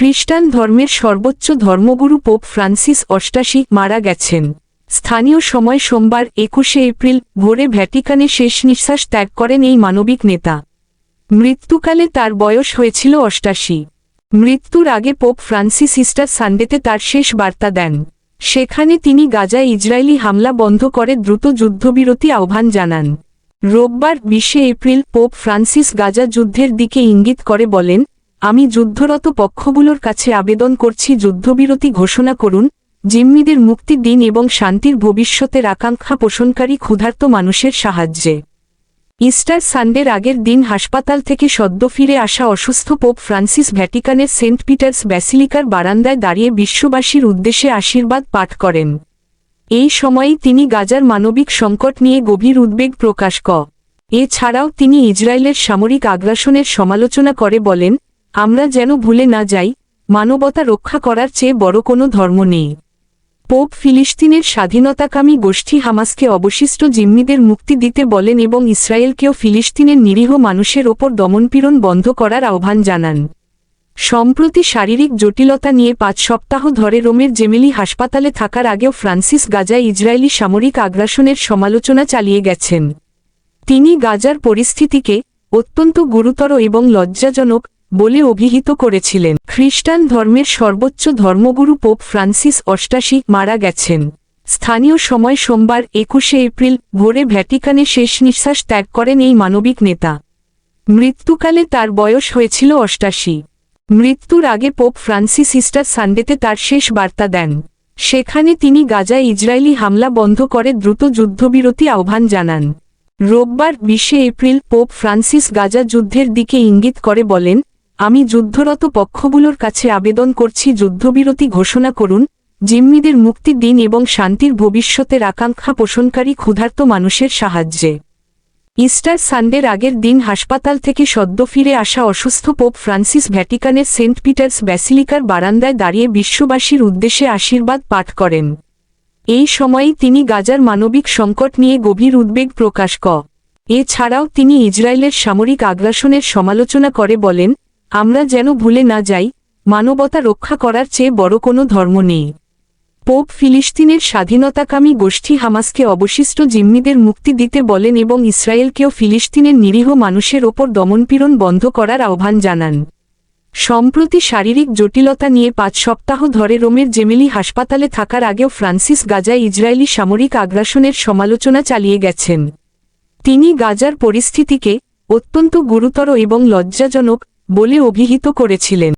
খ্রিস্টান ধর্মের সর্বোচ্চ ধর্মগুরু পোপ ফ্রান্সিস অষ্টাশি মারা গেছেন। স্থানীয় সময় সোমবার একুশে এপ্রিল ভোরে ভ্যাটিকানে শেষ নিঃশ্বাস ত্যাগ করেন এই মানবিক নেতা। মৃত্যুকালে তার বয়স হয়েছিল অষ্টাশি। মৃত্যুর আগে পোপ ফ্রান্সিস ইস্টার সানডেতে তার শেষ বার্তা দেন। সেখানে তিনি গাজায় ইসরায়েলি হামলা বন্ধ করে দ্রুত যুদ্ধবিরতি আহ্বান জানান। রোববার বিশে এপ্রিল পোপ ফ্রান্সিস গাজা যুদ্ধের দিকে ইঙ্গিত করে বলেন আমি যুদ্ধরত পক্ষগুলোর কাছে আবেদন করছি যুদ্ধবিরতি ঘোষণা করুন, জিম্মিদের মুক্তি দিন এবং শান্তির ভবিষ্যতের আকাঙ্ক্ষা পোষণকারী ক্ষুধার্ত মানুষের সাহায্যে। ইস্টার সানডের আগের দিন হাসপাতাল থেকে সদ্য ফিরে আসা অসুস্থ পোপ ফ্রান্সিস ভ্যাটিকানের সেন্ট পিটার্স ব্যাসিলিকার বারান্দায় দাঁড়িয়ে বিশ্ববাসীর উদ্দেশ্যে আশীর্বাদ পাঠ করেন। এই সময়েই তিনি গাজার মানবিক সংকট নিয়ে গভীর উদ্বেগ প্রকাশ ক। এছাড়াও তিনি ইসরায়েলের সামরিক আগ্রাসনের সমালোচনা করে বলেন আমরা যেন ভুলে না যাই, মানবতা রক্ষা করার চেয়ে বড় কোনো ধর্ম নেই। পোপ ফিলিস্তিনের স্বাধীনতাকামী গোষ্ঠী হামাসকে অবশিষ্ট জিম্মিদের মুক্তি দিতে বলেন এবং ইসরায়েলকেও ফিলিস্তিনের নিরীহ মানুষের ওপর দমনপীড়ন বন্ধ করার আহ্বান জানান। সম্প্রতি শারীরিক জটিলতা নিয়ে পাঁচ সপ্তাহ ধরে রোমের জেমেলি হাসপাতালে থাকার আগেও ফ্রান্সিস গাজায় ইসরায়েলি সামরিক আগ্রাসনের সমালোচনা চালিয়ে গেছেন। তিনি গাজার পরিস্থিতিকে অত্যন্ত গুরুতর এবং লজ্জাজনক বলে অভিহিত করেছিলেন। খ্রিস্টান ধর্মের সর্বোচ্চ ধর্মগুরু পোপ ফ্রান্সিস অষ্টাশি মারা গেছেন। স্থানীয় সময় সোমবার একুশে এপ্রিল ভোরে ভ্যাটিকানে শেষ নিঃশ্বাস ত্যাগ করেন এই মানবিক নেতা। মৃত্যুকালে তার বয়স হয়েছিল অষ্টাশি। মৃত্যুর আগে পোপ ফ্রান্সিস ইস্টার সানডেতে তার শেষ বার্তা দেন। সেখানে তিনি গাজায় ইসরায়েলি হামলা বন্ধ করে দ্রুত যুদ্ধবিরতি আহ্বান জানান। রোববার বিশে এপ্রিল পোপ ফ্রান্সিস গাজা যুদ্ধের দিকে ইঙ্গিত করে বলেন আমি যুদ্ধরত পক্ষগুলোর কাছে আবেদন করছি যুদ্ধবিরতি ঘোষণা করুন, জিম্মিদের মুক্তি দিন এবং শান্তির ভবিষ্যতের আকাঙ্ক্ষা পোষণকারী ক্ষুধার্ত মানুষের সাহায্যে। ইস্টার সানডের আগের দিন হাসপাতাল থেকে সদ্য ফিরে আসা অসুস্থ পোপ ফ্রান্সিস ভ্যাটিকানের সেন্ট পিটার্স ব্যাসিলিকার বারান্দায় দাঁড়িয়ে বিশ্ববাসীর উদ্দেশ্যে আশীর্বাদ পাঠ করেন। এই সময়েই তিনি গাজার মানবিক সংকট নিয়ে গভীর উদ্বেগ প্রকাশ ক। এছাড়াও তিনি ইসরায়েলের সামরিক আগ্রাসনের সমালোচনা করে বলেন আমরা যেন ভুলে না যাই, মানবতা রক্ষা করার চেয়ে বড় কোনো ধর্ম নেই। পোপ ফিলিস্তিনের স্বাধীনতাকামী গোষ্ঠী হামাসকে অবশিষ্ট জিম্মিদের মুক্তি দিতে বলেন এবং ইসরায়েলকেও ফিলিস্তিনের নিরীহ মানুষের ওপর দমনপীড়ন বন্ধ করার আহ্বান জানান। সম্প্রতি শারীরিক জটিলতা নিয়ে পাঁচ সপ্তাহ ধরে রোমের জেমেলি হাসপাতালে থাকার আগেও ফ্রান্সিস গাজায় ইসরায়েলি সামরিক আগ্রাসনের সমালোচনা চালিয়ে গেছেন। তিনি গাজার পরিস্থিতিকে অত্যন্ত গুরুতর এবং লজ্জাজনক বলে অভিহিত করেছিলেন।